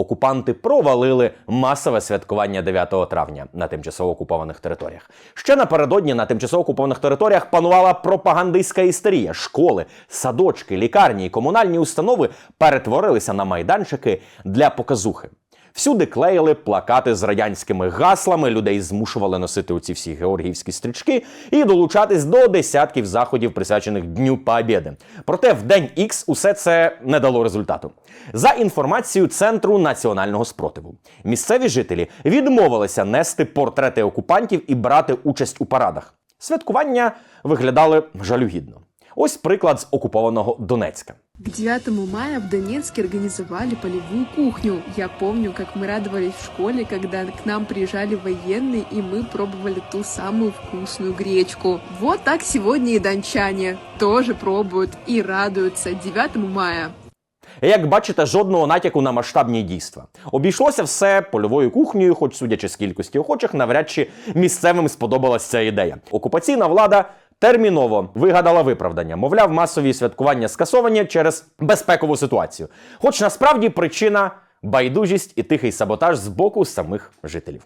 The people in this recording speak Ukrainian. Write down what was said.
окупанти провалили масове святкування 9 травня на тимчасово окупованих територіях. Ще напередодні на тимчасово окупованих територіях панувала пропагандистська істерія. Школи, садочки, лікарні і комунальні установи перетворилися на майданчики для показухи. Всюди клеїли плакати з радянськими гаслами, людей змушували носити оці всі георгіївські стрічки і долучатись до десятків заходів, присвячених Дню Побєди. Проте в день Х усе це не дало результату. За інформацією Центру національного спротиву, місцеві жителі відмовилися нести портрети окупантів і брати участь у парадах. Святкування виглядали жалюгідно. Ось приклад з окупованого Донецька. К 9 мая в Донецке организовали полевую кухню. Я помню, как мы радовались в школе, когда к нам приезжали военные, и мы пробовали ту самую вкусную гречку. Вот так сегодня и дончане тоже пробуют и радуются 9 мая. Як бачите, жодного натяку на масштабні дійства. Обійшлося все польовою кухнею, хоч судячи з кількості охочих, навряд чи місцевим сподобалась ця ідея. Окупаційна влада терміново вигадала виправдання. Мовляв, масові святкування скасовані через безпекову ситуацію. Хоч насправді причина. Байдужість і тихий саботаж з боку самих жителів.